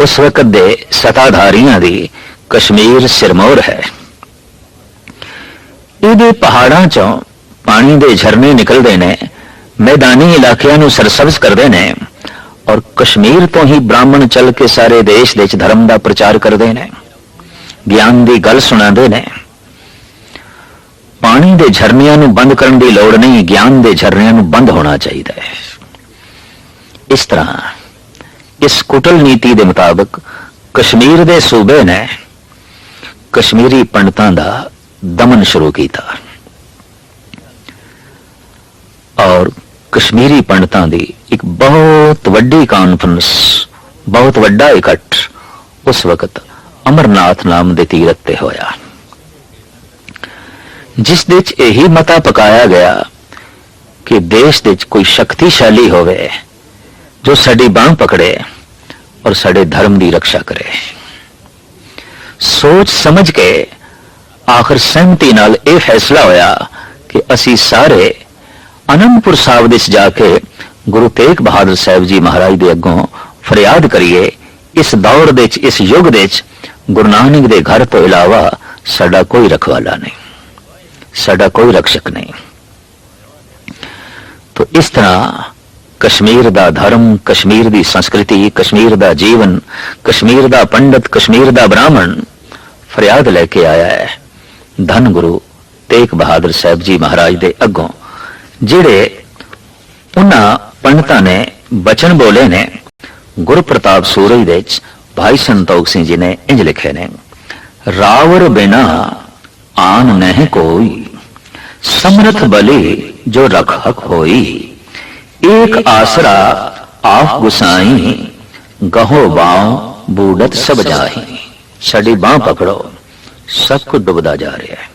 ਉਸ ਵਕਤ ਦੇ ਸਤਾਧਾਰੀਆਂ ਦੀ ਕਸ਼ਮੀਰ ਸਿਰਮੌਰ ਹੈ ਇਹਦੇ ਪਹਾੜਾਂ ਚੋਂ ਪਾਣੀ ਦੇ ਝਰਨੇ ਨਿਕਲਦੇ ਨੇ ਮੈਦਾਨੀ ਇਲਾਕਿਆਂ ਨੂੰ ਸਰਸਬਜ਼ ਕਰਦੇ ਨੇ ਔਰ ਕਸ਼ਮੀਰ ਤੋਂ ਹੀ ਬ੍ਰਾਹਮਣ ਚੱਲ ਕੇ ਸਾਰੇ ਦੇਸ਼ ਦੇ ਵਿੱਚ ਧਰਮ ਦਾ ਪ੍ਰਚਾਰ ਕਰਦੇ ਨੇ ਗਿਆਨ ਦੀ ਗੱਲ ਸੁਣਾਉਂਦੇ ਨੇ ਪਾਣੀ ਦੇ ਝਰਨਿਆਂ ਨੂੰ ਬੰਦ ਕਰਨ ਦੀ ਲੋੜ ਨਹੀਂ ਗਿਆਨ ਦੇ ਝਰਨਿਆਂ ਨੂੰ ਬੰਦ ਹੋਣਾ ਚਾਹੀਦਾ ਹੈ ਇਸ ਤਰ੍ਹਾਂ ਇਸ ਕੁਟਲ ਨੀਤੀ ਦੇ ਮੁਤਾਬਕ ਕਸ਼ਮੀਰ ਦੇ ਸੂਬੇ ਨੇ ਕਸ਼ਮੀਰੀ ਪੰਡਤਾਂ ਦਾ ਦਮਨ ਸ਼ੁਰੂ ਕੀਤਾ। ਔਰ ਕਸ਼ਮੀਰੀ ਪੰਡਤਾਂ ਦੀ ਇੱਕ ਬਹੁਤ ਵੱਡੀ ਕਾਨਫਰੰਸ ਬਹੁਤ ਵੱਡਾ ਇਕੱਠ ਉਸ ਵਕਤ ਅਮਰਨਾਥ ਨਾਮ ਦੇ ਤੀਰਥ ਤੇ ਹੋਇਆ। ਜਿਸ ਦੇ ਵਿੱਚ ਇਹੀ ਮਤਾ ਪਕਾਇਆ ਗਿਆ ਕਿ ਦੇਸ਼ ਦੇ ਵਿੱਚ ਕੋਈ ਸ਼ਕਤੀਸ਼ਾਲੀ ਹੋਵੇ ਜੋ ਸਾਡੀ ਬਾਹ ਪਕੜੇ ਔਰ ਸਾਡੇ ਧਰਮ ਦੀ ਰੱਖਿਆ ਕਰੇ। ਸੋਚ ਸਮਝ ਕੇ ਆਖਰ ਸਹਿਮਤੀ ਨਾਲ ਇਹ ਫੈਸਲਾ ਹੋਇਆ ਕਿ ਅਸੀਂ ਸਾਰੇ ਅਨੰਦਪੁਰ ਸਾਹਿਬ ਦੇ ਜਾ ਕੇ ਗੁਰੂ ਤੇਗ ਬਹਾਦਰ ਸਾਹਿਬ ਜੀ ਮਹਾਰਾਜ ਦੇ ਅੱਗੋਂ ਫਰਿਆਦ ਕਰੀਏ, ਇਸ ਦੌਰ ਦੇ ਵਿੱਚ, ਇਸ ਯੁੱਗ ਦੇ ਵਿੱਚ ਗੁਰੂ ਨਾਨਕ ਦੇ ਘਰ ਤੋਂ ਇਲਾਵਾ ਸਾਡਾ ਕੋਈ ਰਖਵਾਲਾ ਨਹੀਂ, ਸਾਡਾ ਕੋਈ ਰਕਸ਼ਕ ਨਹੀਂ। ਤੋ ਇਸ ਤਰ੍ਹਾਂ ਕਸ਼ਮੀਰ ਦਾ ਧਰਮ, ਕਸ਼ਮੀਰ ਦੀ ਸੰਸਕ੍ਰਿਤੀ, ਕਸ਼ਮੀਰ ਦਾ ਜੀਵਨ, ਕਸ਼ਮੀਰ ਦਾ ਪੰਡਤ, ਕਸ਼ਮੀਰ ਦਾ ਬ੍ਰਾਹਮਣ ਫਰਿਆਦ ਲੈ ਕੇ ਆਇਆ ਹੈ। ਧੰਨ ਗੁਰੂ ਤੇਗ ਬਹਾਦਰ ਸਾਹਿਬ ਜੀ ਮਹਾਰਾਜ ਦੇ ਅੱਗੋਂ, ਜਿਹੜੇ ਉਹਨਾਂ ਪੰਡਤਾਂ ਨੇ ਬਚਨ ਬੋਲੇ ਨੇ ਗੁਰੂ ਪ੍ਰਤਾਪ ਸੂਰਜ ਦੇ ਵਿੱਚ ਭਾਈ ਸੰਤੋਖ ਸਿੰਘ ਜੀ ਨੇ ਇੰਜ ਲਿਖੇ ਨੇ, ਰਾਵਰ ਬਿਨਾ ਆਨ ਨਹੀਂ ਕੋਈ, ਸਮਰਥ ਬਲੀ ਜੋ ਰਖਕ ਹੋਈ। ਏਕ ਆਸਰਾ ਆਪ ਗੁਸਾਈ ਗਹੋ ਬਾਉ ਬੂੜਤ ਸਭ ਜਾਹੀ ਸਾਡੀ ਬਾਹ ਪਕੜੋ ਸਭ ਕੁਝ ਡੁੱਬਦਾ ਜਾ ਰਿਹਾ ਹੈ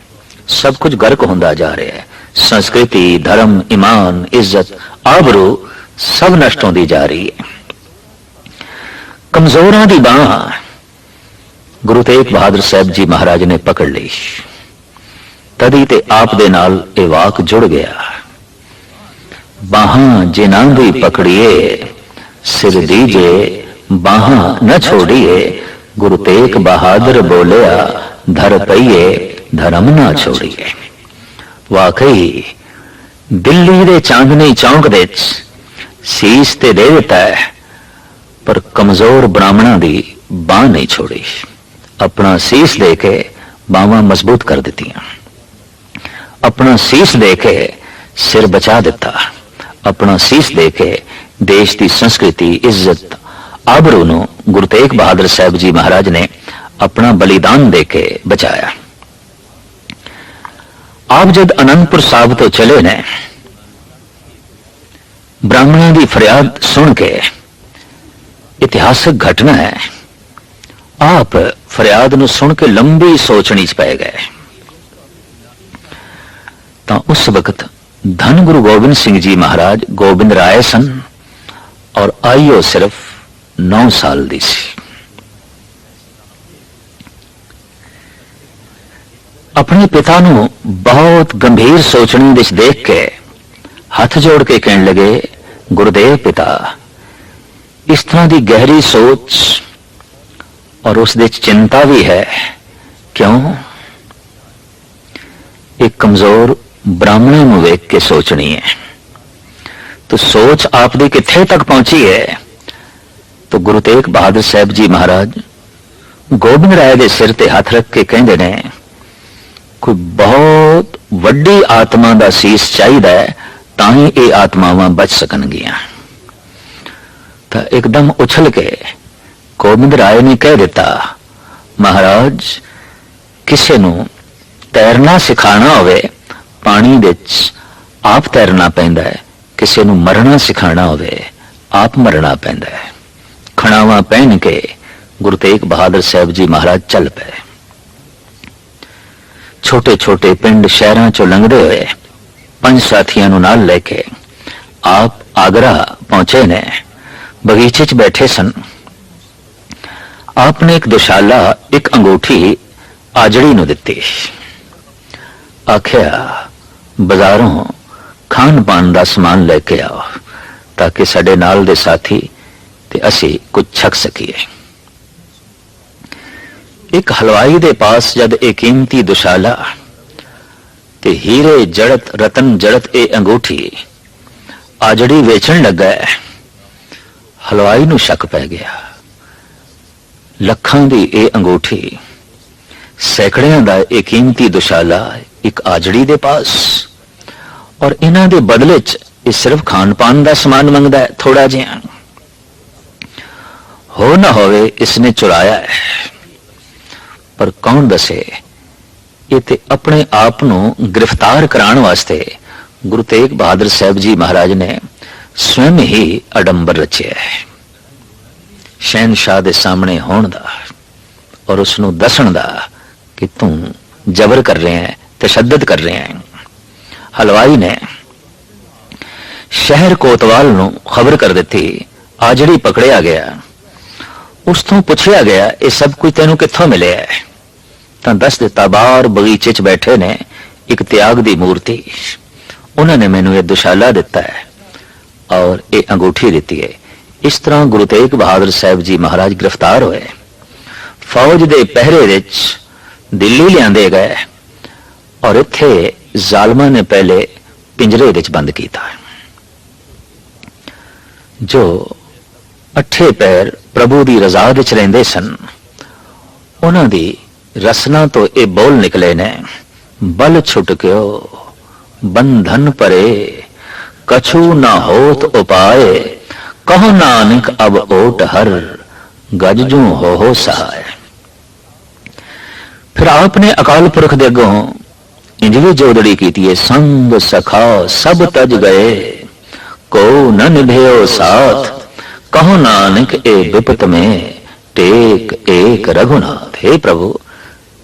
ਸਭ ਕੁਝ ਗਰਕ ਹੁੰਦਾ ਜਾ ਰਿਹਾ ਹੈ ਸੰਸਕ੍ਰਿਤੀ ਧਰਮ ਇਮਾਨ ਇੱਜ਼ਤ ਆਬਰੂ ਸਭ ਨਸ਼ਟ ਹੁੰਦੀ ਜਾ ਰਹੀ ਹੈ ਕਮਜ਼ੋਰਾਂ ਦੀ ਬਾਹ ਗੁਰੂ ਤੇਗ ਬਹਾਦਰ ਸਾਹਿਬ ਜੀ ਮਹਾਰਾਜ ਨੇ ਪਕੜ ਲਈ ਤਦੀ ਤੇ ਆਪ ਦੇ ਨਾਲ ਇਹ ਵਾਕ ਜੁੜ ਗਿਆ ਬਾਹਾਂ ਜਿਨ੍ਹਾਂ ਦੀ ਪਕੜੀਏ, ਸਿਰ ਦੀਜੇ ਬਾਹਾਂ ਨਾ ਛੋੜੀਏ, ਗੁਰੂ ਤੇਗ ਬਹਾਦਰ ਬੋਲਿਆ, ਧਰ ਪਈਏ, ਧਰਮ ਨਾ ਛੋੜੀਏ। ਵਾਕਈ, ਦਿੱਲੀ ਦੇ ਚਾਂਦਨੀ ਚੌਂਕ ਦੇ ਵਿੱਚ ਸੀਸ ਤੇ ਦੇ ਦਿੱਤਾ ਹੈ, ਪਰ ਕਮਜ਼ੋਰ ਬ੍ਰਾਹਮਣਾਂ ਦੀ ਬਾਹ ਨਹੀਂ ਛੋੜੀ। ਆਪਣਾ ਸੀਸ ਦੇ ਕੇ ਬਾਹਾਂ ਮਜ਼ਬੂਤ ਕਰ ਦਿੱਤੀਆਂ। ਆਪਣਾ ਸੀਸ ਦੇ ਕੇ ਸਿਰ ਬਚਾ ਦਿੱਤਾ। ਆਪਣਾ ਸੀਸ ਦੇ ਕੇ ਦੇਸ਼ ਦੀ ਸੰਸਕ੍ਰਿਤੀ, ਇੱਜ਼ਤ। ਆਬਰੂ ਨੂੰ ਗੁਰੂ ਤੇਗ ਬਹਾਦਰ ਸਾਹਿਬ ਜੀ ਮਹਾਰਾਜ ਨੇ ਆਪਣਾ ਬਲੀਦਾਨ ਦੇ ਕੇ ਬਚਾਇਆ। ਆਪ ਜਦ ਅਨੰਦਪੁਰ ਸਾਹਿਬ ਤੋਂ ਚਲੇ ਨੇ, ਬ੍ਰਾਹਮਣਾਂ ਦੀ ਫਰਿਆਦ ਸੁਣ ਕੇ ਇਤਿਹਾਸਕ ਘਟਨਾ ਹੈ। ਆਪ ਫਰਿਆਦ ਨੂੰ ਸੁਣ ਕੇ ਲੰਬੀ ਸੋਚਣੀ ਚ ਪੈ ਗਏ। ਤਾਂ ਉਸ ਵਕਤ ਧੰਨ ਗੁਰੂ ਗੋਬਿੰਦ ਸਿੰਘ ਜੀ ਮਹਾਰਾਜ ਗੋਬਿੰਦ ਰਾਏ ਸਨ ਔਰ ਆਇਓ ਸਿਰਫ 9 ਸਾਲ ਦੀ ਸੀ ਆਪਣੇ ਪਿਤਾ ਨੂੰ ਬਹੁਤ ਗੰਭੀਰ ਸੋਚਣੀ ਵਿੱਚ ਦੇਖ ਕੇ ਹੱਥ ਜੋੜ ਕੇ ਕਹਿਣ ਲੱਗੇ ਗੁਰਦੇਵ ਪਿਤਾ ਇਸ ਤਰ੍ਹਾਂ ਦੀ ਗਹਿਰੀ ਸੋਚ ਔਰ ਉਸ ਦੇ ਚਿੰਤਾ ਵੀ ਹੈ ਕਿਉਂ ਇੱਕ ਕਮਜ਼ੋਰ ਬ੍ਰਾਹਮਣ ਨੂੰ ਵੇਖ ਕੇ ਸੋਚਣੀ ਹੈ तो सोच आप दी किथे तक पहुंची है तो गुरु तेग बहादुर साहब जी महाराज गोबिंद राय ਦੇ ਸਿਰ ਤੇ ਹੱਥ ਰੱਖ ਕੇ ਕਹਿੰਦੇ ਨੇ ਕੋਈ ਬਹੁਤ ਵੱਡੀ ਆਤਮਾ ਦਾ ਸੀਸ ਚਾਹੀਦਾ ਹੈ ਤਾਂ ਹੀ ਇਹ ਆਤਮਾਵਾਂ ਬਚ ਸਕਣਗੀਆਂ ਤਾਂ ਇੱਕਦਮ ਉਛਲ ਕੇ ਗੋਬਿੰਦ ਰਾਏ ਨੇ ਕਹਿ ਦਿੱਤਾ ਮਹਾਰਾਜ ਕਿਸੇ ਨੂੰ ਤੈਰਨਾ ਸਿਖਾਣਾ ਹੋਵੇ ਪਾਣੀ ਵਿੱਚ ਆਪ ਤੈਰਨਾ ਪੈਂਦਾ ਹੈ। ਕਿਸੇ ਨੂੰ ਮਰਨਾ ਸਿਖਾਣਾ ਹੋਵੇ, ਆਪ ਮਰਨਾ ਪੈਂਦਾ ਹੈ। ਖਣਾਵਾ ਪਹਿਨ ਕੇ ਗੁਰੂ ਤੇਗ ਬਹਾਦਰ ਸਾਹਿਬ ਜੀ ਮਹਾਰਾਜ ਚੱਲ ਪਏ। ਛੋਟੇ ਛੋਟੇ ਪਿੰਡ ਸ਼ਹਿਰਾਂ ਚੋਂ ਲੰਘਦੇ ਹੋਏ ਪੰਜ ਸਾਥੀਆਂ ਨੂੰ ਨਾਲ ਲੈ ਕੇ ਆਪ ਆਗਰਾ ਪਹੁੰਚੇ ਨੇ। ਬਗੀਚੇ 'ਚ ਬੈਠੇ ਸਨ। ਆਪ ਨੇ ਇੱਕ ਦੁਸ਼ਾਲਾ, ਇੱਕ ਅੰਗੂਠੀ ਆਜੜੀ ਨੂੰ ਦਿੱਤੀ। ਆਖਿਆ ਬਾਜ਼ਾਰੋਂ ਖਾਣ ਪਾਣ ਦਾ ਸਮਾਨ ਲੈ ਕੇ ਆਓ, ਤਾਂ ਕਿ ਸਾਡੇ ਨਾਲ ਦੇ ਸਾਥੀ ਤੇ ਅਸੀਂ ਕੁਝ ਛਕ ਸਕੀਏ। ਇੱਕ ਹਲਵਾਈ ਦੇ ਪਾਸ ਜਦ ਇਹ ਕੀਮਤੀ ਦੁਸ਼ਾਲਾ ਤੇ ਹੀਰੇ ਜੜਤ, ਰਤਨ ਜੜਤ ਇਹ ਅੰਗੂਠੀ ਆਜੜੀ ਵੇਚਣ ਲੱਗਾ ਹਲਵਾਈ ਨੂੰ ਸ਼ੱਕ ਪੈ ਗਿਆ। ਲੱਖਾਂ ਦੀ ਇਹ ਅੰਗੂਠੀ, ਸੈਕੜਿਆਂ ਦਾ ਇਹ ਕੀਮਤੀ ਦੁਸ਼ਾਲਾ ਇੱਕ ਆਜੜੀ ਦੇ ਪਾਸ। ਔਰ ਇਹਨਾਂ ਦੇ ਬਦਲੇ 'ਚ ਇਹ ਸਿਰਫ ਖਾਣ ਪਾਣ ਦਾ ਸਮਾਨ ਮੰਗਦਾ ਹੈ ਥੋੜਾ ਜਿਹਾ। ਹੋ ਨਾ ਹੋਵੇ, ਇਸਨੇ ਚੁਰਾਇਆ ਹੈ। ਪਰ ਕੌਣ ਦੱਸੇ? ਇਹ ਤੇ ਆਪਣੇ ਆਪ ਨੂੰ ਗ੍ਰਿਫਤਾਰ ਕਰਾਉਣ ਵਾਸਤੇ ਗੁਰੂ ਤੇਗ ਬਹਾਦਰ ਸਾਹਿਬ ਜੀ ਮਹਾਰਾਜ ਨੇ ਸਵੈਮ ਹੀ ਅਡੰਬਰ ਰਚਿਆ ਹੈ। ਸ਼ਹਿਨशाह ਦੇ ਸਾਹਮਣੇ ਹੋਣ ਦਾ ਔਰ ਉਸ ਨੂੰ ਦੱਸਣ ਦਾ ਕਿ ਤੂੰ ਜ਼ਬਰ ਕਰ ਰਿਹਾ ਹੈ। ਤਸ਼ੱਦਦ ਕਰ ਰਿਹਾ ਹੈ ਹਲਵਾਈ ਨੇ ਸ਼ਹਿਰ ਕੋਤਵਾਲ ਨੂੰ ਖਬਰ ਕਰ ਦਿੱਤੀ, ਆ ਜਿਹੜੀ ਪਕੜਿਆ ਗਿਆ, ਉਸ ਤੋਂ ਪੁੱਛਿਆ ਗਿਆ, ਇਹ ਸਭ ਕੁਝ ਤੈਨੂੰ ਕਿੱਥੋਂ ਮਿਲਿਆ ਹੈ? ਤਾਂ ਦੱਸ ਦਿੱਤਾ, ਬਾਹਰ ਬਗੀਚੇ 'ਚ ਬੈਠੇ ਨੇ ਇੱਕ ਤਿਆਗ ਦੀ ਮੂਰਤੀ। ਉਹਨਾਂ ਨੇ ਮੈਨੂੰ ਇਹ ਦੁਸ਼ਾਲਾ ਦਿੱਤਾ ਹੈ ਔਰ ਇਹ ਅੰਗੂਠੀ ਦਿੱਤੀ ਹੈ। ਇਸ ਤਰ੍ਹਾਂ ਗੁਰੂ ਤੇਗ ਬਹਾਦਰ ਸਾਹਿਬ ਜੀ ਮਹਾਰਾਜ ਗ੍ਰਿਫਤਾਰ ਹੋਏ। ਫੌਜ ਦੇ ਪਹਿਰੇ ਵਿੱਚ ਦਿੱਲੀ ਲਿਆਂਦੇ ਗਏ। ਔਰ ਇੱਥੇ ਜ਼ਾਲਮਾਂ ਨੇ ਪਹਿਲੇ ਪਿੰਜਰੇ ਵਿੱਚ ਬੰਦ ਕੀਤਾ ਜੋ ਅੱਠੇ ਪੈਰ ਪ੍ਰਭੂ ਦੀ ਰਜ਼ਾ ਵਿੱਚ ਰਹਿੰਦੇ ਸਨ, ਉਹਨਾਂ ਦੀ ਰਸਨਾ ਤੋਂ ਇਹ ਬੋਲ ਨਿਕਲੇ ਨੇ, ਬਲ ਛੁੱਟ ਗਿਓ, ਬੰਧਨ ਪਰੇ ਕਛੂ ਨਾ ਹੋਤ ਉਪਾਏ, ਕਹੋ ਨਾਨਕ ਅਬ ਓਟ ਹਰ, ਗਜ ਜੂ ਹੋ ਹੋ ਸਹਾਇ ਫਿਰ ਆਪ ਨੇ ਅਕਾਲ ਪੁਰਖ ਦੇ ਅੱਗੋਂ ਵੀ ਜੋਦੜੀ ਕੀਤੀ ਹੈ ਸੰਗ ਸਖਾ ਸਭ ਤਜ ਗਏ। ਕੋ ਨ ਨਿਭਿਓ ਸਾਥ ਕਹੋ ਨਾਨਕ ਏ ਵਿਪਤ ਮੇ। ਟੇਕ ਏਕ ਰਘੁਨਾਥ हे ਪ੍ਰਭੂ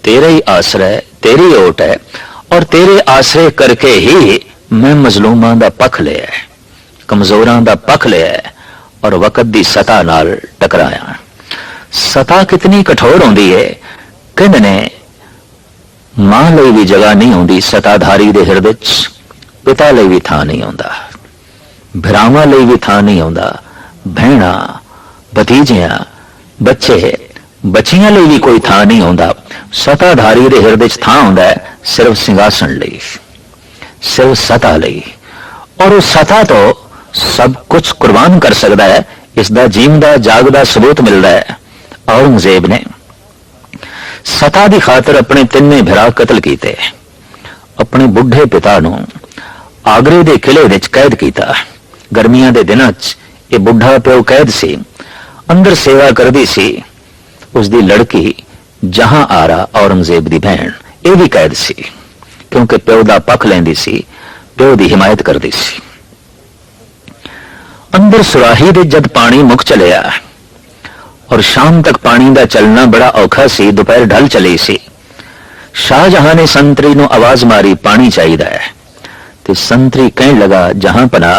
ਤੇਰਾ ਹੀ ਆਸਰਾ ਤੇਰੀ ਓਟ ਹੈ। ਔਰ ਤੇਰੇ ਆਸਰੇ ਕਰਕੇ ਹੀ ਮੈਂ ਮਜ਼ਲੂਮਾਂ ਦਾ ਪੱਖ ਲਿਆ ਕਮਜ਼ੋਰਾਂ ਦਾ ਪੱਖ ਲਿਆ ਔਰ ਵਕਤ ਦੀ ਸਤਾ ਨਾਲ ਟਕਰਾਇਆ। ਸਤਾ ਕਿਤਨੀ ਕਠੋਰ ਹੁੰਦੀ ਹੈ ਕਹਿੰਦੇ ਨੇ ਮਾਂ ਲਈ ਵੀ ਜਗ੍ਹਾ ਨਹੀਂ ਹੁੰਦੀ ਸਤਾਧਾਰੀ ਦੇ ਹਿਰਦੇ 'ਚ। ਪਿਤਾ ਲਈ ਵੀ ਥਾਂ ਨਹੀਂ ਆਉਂਦਾ। ਭਰਾਵਾਂ ਲਈ ਵੀ ਥਾਂ ਨਹੀਂ ਆਉਂਦਾ। ਭੈਣਾ, ਭਤੀਜਿਆਂ, ਬੱਚੇ, ਬੱਚੀਆਂ ਲਈ ਵੀ ਕੋਈ ਥਾਂ ਨਹੀਂ ਆਉਂਦਾ। ਸਤਾਧਾਰੀ ਦੇ ਹਿਰਦੇ 'ਚ ਥਾਂ ਹੁੰਦਾ ਹੈ ਸਿਰਫ ਸਿੰਘਾਸਣ ਲਈ। ਸਿਰਫ ਸਤਾ ਲਈ। ਔਰ ਉਹ ਸਤਾ ਤੋਂ ਸਭ ਕੁਝ ਕੁਰਬਾਨ ਕਰ ਸਕਦਾ ਹੈ। ਇਸ ਦਾ ਜੀਵਦਾ ਜਾਗਦਾ ਸਬੂਤ ਮਿਲਦਾ ਹੈ। ਔਰੰਗਜ਼ੇਬ ਨੇ ਸਤਾ ਦੀ ਖਾਤਰ ਆਪਣੇ ਤਿੰਨੇ ਭਰਾ ਕਤਲ ਕੀਤੇ। ਆਪਣੇ ਬੁੱਢੇ ਪਿਤਾ ਨੂੰ ਆਗਰੇ ਦੇ ਕਿਲੇ ਵਿੱਚ ਕੈਦ ਕੀਤਾ। ਗਰਮੀਆਂ ਦੇ ਦਿਨਾਂ 'ਚ ਇਹ ਬੁੱਢਾ ਪਿਓ ਕੈਦ ਸੀ। ਅੰਦਰ ਸੇਵਾ ਕਰਦੀ ਸੀ। ਉਸ ਦੀ ਲੜਕੀ ਜਹਾਂ ਆਰਾ ਔਰੰਗਜ਼ੇਬ ਦੀ ਭੈਣ, ਇਹ ਵੀ ਕੈਦ ਸੀ। ਕਿਉਂਕਿ ਪਿਓ ਦਾ ਪੱਖ ਲੈਂਦੀ ਸੀ, ਪਿਓ ਦੀ ਹਿਮਾਇਤ ਕਰਦੀ ਸੀ। ਅੰਦਰ ਸੁਰਾਹੀ ਦੇ ਜਦ ਪਾਣੀ ਮੁੱਕ ਚਲਿਆ ਔਰ ਸ਼ਾਮ ਤੱਕ ਪਾਣੀ ਦਾ ਚੱਲਣਾ ਬੜਾ ਔਖਾ ਸੀ ਦੁਪਹਿਰ ਢਲ ਚਲੀ ਸੀ ਸ਼ਾਹਜਹਾਨ ਨੇ ਸੰਤਰੀ ਨੂੰ ਆਵਾਜ਼ ਮਾਰੀ ਪਾਣੀ ਚਾਹੀਦਾ ਹੈ ਤੇ ਸੰਤਰੀ ਕਹਿਣ ਲਗਾ ਜਹਾਂ ਪਨਾ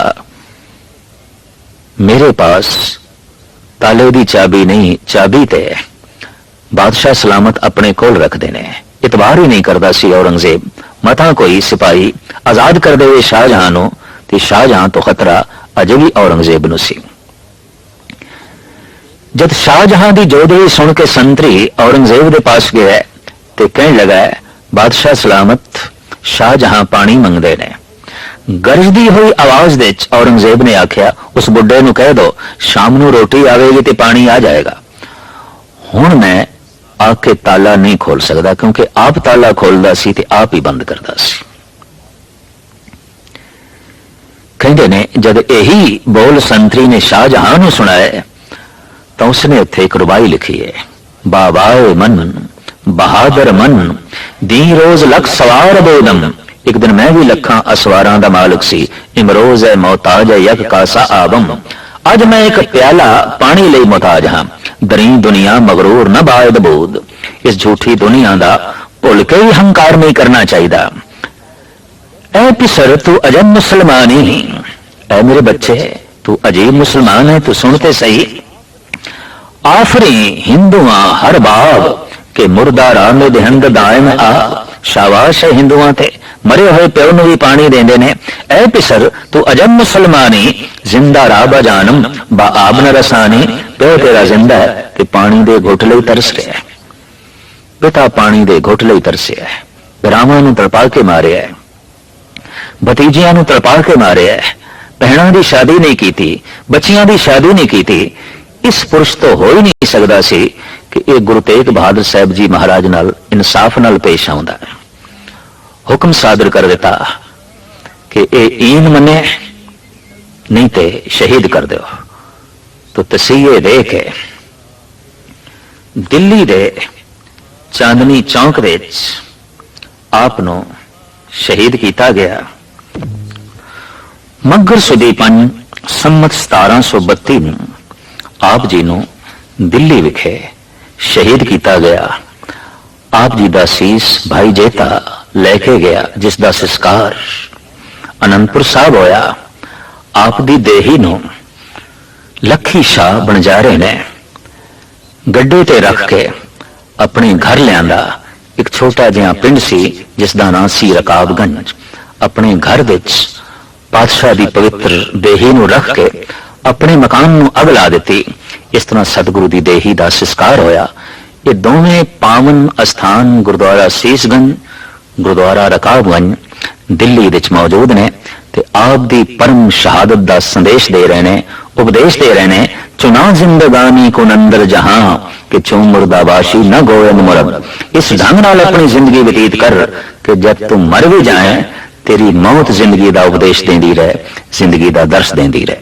ਮੇਰੇ ਪਾਸ ਤਾਲੇ ਦੀ ਚਾਬੀ ਨਹੀਂ ਚਾਬੀ ਤੇ ਹੈ। ਬਾਦਸ਼ਾਹ ਸਲਾਮਤ ਆਪਣੇ ਕੋਲ ਰੱਖਦੇ ਨੇ ਇਤਬਾਰ ਹੀ ਨਹੀਂ ਕਰਦਾ ਸੀ ਔਰੰਗਜ਼ੇਬ ਮਤਾ ਕੋਈ ਸਿਪਾਹੀ ਆਜ਼ਾਦ ਕਰ ਦੇਵੇ ਸ਼ਾਹਜਹਾਨ ਨੂੰ ਤੇ ਸ਼ਾਹਜਹਾਨ ਤੋਂ ਖਤਰਾ ਅਜੇ ਵੀ ਔਰੰਗਜ਼ੇਬ ਨੂੰ ਸੀ ਜਦ ਸ਼ਾਹਜਹਾਂ ਦੀ ਜੋਦੜੀ ਸੁਣ ਕੇ ਸੰਤਰੀ ਔਰੰਗਜ਼ੇਬ ਦੇ ਪਾਸ ਗਿਆ ਤੇ ਕਹਿਣ ਲੱਗਾ, ਬਾਦਸ਼ਾਹ ਸਲਾਮਤ, ਸ਼ਾਹਜਹਾਂ ਪਾਣੀ ਮੰਗਦੇ ਨੇ। ਗਰਜਦੀ ਹੋਈ ਆਵਾਜ਼ ਦੇ ਵਿੱਚ ਔਰੰਗਜ਼ੇਬ ਨੇ ਆਖਿਆ, ਉਸ ਬੁੱਢੇ ਨੂੰ ਕਹਿ ਦੋ, ਸ਼ਾਮ ਨੂੰ ਰੋਟੀ ਆਵੇਗੀ ਤੇ ਪਾਣੀ ਆ ਜਾਏਗਾ। ਹੁਣ ਮੈਂ ਆ ਕੇ ਤਾਲਾ ਨਹੀਂ ਖੋਲ ਸਕਦਾ, ਕਿਉਂਕਿ ਆਪ ਤਾਲਾ ਖੋਲਦਾ ਸੀ ਤੇ ਆਪ ਹੀ ਬੰਦ ਕਰਦਾ ਸੀ। ਕਹਿੰਦੇ ਨੇ, ਜਦ ਇਹੀ ਬੋਲ ਸੰਤਰੀ ਨੇ ਸ਼ਾਹਜਹਾਂ ਨੂੰ ਸੁਣਾਇਆ ਤਾਂ ਉਸਨੇ ਇੱਥੇ ਇੱਕ ਰੁਬਾਈ ਲਿਖੀ ਹੈ। ਬਾਬਾਏ ਮਨ, ਬਹਾਦਰ ਮਨ, ਦੀ ਰੋਜ਼ ਲਖ ਸਵਾਰ ਬੋਦਮ ਇੱਕ ਦਿਨ ਮੈਂ ਵੀ ਲੱਖਾਂ ਅਸਵਾਰਾਂ ਦਾ ਮਾਲਕ ਸੀ। ਇਮਰੋਜ਼ ਹੈ ਮੌਤਾਜ ਹੈ ਯਕ ਕਾਸਾ ਆਬਮ ਅੱਜ ਮੈਂ ਇੱਕ ਪਿਆਲਾ ਪਾਣੀ ਲਈ ਮੁਹਤਾਜ ਹਾਂ। ਦਰੀ ਦੁਨੀਆ ਮਗਰੂਰ ਨਾ ਬਾਇਦ ਬੋਦ ਇਸ ਝੂਠੀ ਦੁਨੀਆ ਦਾ ਭੁੱਲ ਕੇ ਹੀ ਹੰਕਾਰ ਨਹੀਂ ਕਰਨਾ ਚਾਹੀਦਾ। ਐ ਪਿਸਰ ਤੂੰ ਅਜੇ ਮੁਸਲਮਾਨ ਹੀ। ਐ ਮੇਰੇ ਬੱਚੇ, ਤੂੰ ਅਜੀਬ ਮੁਸਲਮਾਨ ਹੈ, ਤੂੰ ਸੁਣ ਤੇ ਸਹੀ। ਆਫਰੀ ਹਿੰਦੂਆਂ ਹਰ ਬਾਬ ਕਿ ਮੁਰਦਾ ਰਾਮ ਦੇ ਹੰਦ ਦਾਇਮ ਆ। ਸ਼ਾਬਾਸ਼ ਹਿੰਦੂਆਂ ਤੇ। ਮਰੇ ਹੋਏ ਪਿਓ ਨੂੰ ਵੀ ਪਾਣੀ ਦਿੰਦੇ ਨੇ। ਐ ਪਿਸਰ, ਤੂੰ ਅਜਮ ਮੁਸਲਮਾਨੀ, ਜ਼ਿੰਦਾ ਰਾਬਾ ਜਾਨਮ, ਬਾ ਆਬ ਰਸਾਨੀ। ਪਿਓ ਤੇਰਾ ਜ਼ਿੰਦਾ ਹੈ ਤੇ ਪਾਣੀ ਦੇ ਘੁੱਟ ਲਈ ਤਰਸ ਰਿਹਾ ਹੈ ਪਿਤਾ ਪਾਣੀ ਦੇ ਘੁੱਟ ਲਈ ਤਰਸਿਆ ਹੈ ਰਾਮਾਂ ਨੂੰ ਤੜਪਾ ਕੇ ਮਾਰਿਆ ਹੈ ਭਤੀਜਿਆਂ ਨੂੰ ਤੜਪਾ ਕੇ ਮਾਰਿਆ ਹੈ ਭੈਣਾਂ ਦੀ ਸ਼ਾਦੀ ਨਹੀਂ ਕੀਤੀ, ਬੱਚੀਆਂ ਦੀ ਸ਼ਾਦੀ ਨਹੀਂ ਕੀਤੀ। ਇਸ ਪੁਰਸ਼ ਤੋਂ ਹੋ ਹੀ ਨਹੀਂ ਸਕਦਾ ਸੀ ਕਿ ਇਹ ਗੁਰੂ ਤੇਗ ਬਹਾਦਰ ਸਾਹਿਬ ਜੀ ਮਹਾਰਾਜ ਨਾਲ ਇਨਸਾਫ ਨਾਲ ਪੇਸ਼ ਆਉਂਦਾ ਹੁਕਮ ਸਾਦਰ ਕਰ ਦਿੱਤਾ ਕਿ ਇਹ ਈਨ ਮੰਨੇ ਨਹੀਂ ਤੇ ਸ਼ਹੀਦ ਕਰ ਦਿਓ। ਤੋ ਤਸੀਹੇ ਦੇ ਕੇ ਦਿੱਲੀ ਦੇ ਚਾਂਦਨੀ ਚੌਂਕ ਵਿੱਚ ਆਪ ਨੂੰ ਸ਼ਹੀਦ ਕੀਤਾ ਗਿਆ। ਮੱਘਰ ਸੁਦੀ ਪੰਜ ਸੰਮਤ 1732 ਨੂੰ ਆਪ ਜੀ ਨੂੰ ਦਿੱਲੀ ਵਿਖੇ ਸ਼ਹੀਦ ਕੀਤਾ ਗਿਆ। ਆਪ ਜੀ ਦਾ ਸੀਸ ਭਾਈ ਜੇਤਾ ਲੈ ਕੇ ਗਿਆ, ਜਿਸ ਦਾ ਸੰਸਕਾਰ ਅਨੰਦਪੁਰ ਸਾਹਿਬ ਹੋਇਆ। ਆਪ ਦੀ ਦੇਹੀ ਨੂੰ ਲੱਖੀ ਸ਼ਾਹ ਬਣਜਾਰੇ ਨੇ। ਗੱਡੇ ਤੇ ਰੱਖ ਕੇ ਆਪਣੇ ਘਰ ਲਿਆਂਦਾ ਇੱਕ ਛੋਟਾ ਜਿਹਾ ਪਿੰਡ ਸੀ, ਜਿਸ ਦਾ ਨਾਂ ਸੀ ਰਕਾਬਗੰਜ। ਆਪਣੇ ਘਰ ਵਿੱਚ ਪਾਤਸ਼ਾਹ ਦੀ ਪਵਿੱਤਰ ਦੇਹੀ ਨੂੰ ਰੱਖ ਕੇ ਆਪਣੇ ਮਕਾਨ ਨੂੰ ਅਗ ਲਾ ਦਿੱਤੀ। ਇਸ ਤਰ੍ਹਾਂ ਸਤਿਗੁਰੂ ਦੀ ਦੇਹੀ ਦਾ ਸੰਸਕਾਰ ਹੋਇਆ। ਇਹ ਦੋਵੇਂ ਪਾਵਨ ਅਸਥਾਨ ਗੁਰਦੁਆਰਾ ਸੀਸਗੰਜ, ਗੁਰਦੁਆਰਾ ਰਕਾਬਗੰਜ, ਦਿੱਲੀ ਵਿੱਚ ਮੌਜੂਦ ਨੇ ਤੇ ਆਪ ਦੀ ਪਰਮ ਸ਼ਹਾਦਤ ਦਾ ਸੰਦੇਸ਼ ਦੇ ਰਹੇ ਨੇ, ਉਪਦੇਸ਼ ਦੇ ਰਹੇ ਨੇ, ਚੁਣਾ ਜ਼ਿੰਦਗਾਨੀ ਕੋ ਨੰਦਰ ਜਹਾਂ, ਕਿ ਚੋਂ ਮੁਰਦਾਬਾਸ਼ੀ ਨਾ ਗੋਇੰਦ ਮੁਰਦ ਇਸ ਢੰਗ ਨਾਲ ਆਪਣੀ ਜ਼ਿੰਦਗੀ ਬਤੀਤ ਕਰ ਕਿ ਜਦ ਤੂੰ ਮਰ ਵੀ ਜਾਏ, ਤੇਰੀ ਮੌਤ ਜ਼ਿੰਦਗੀ ਦਾ ਉਪਦੇਸ਼ ਦਿੰਦੀ ਰਹੇ, ਜ਼ਿੰਦਗੀ ਦਾ ਦਰਸ ਦਿੰਦੀ ਰਹੇ।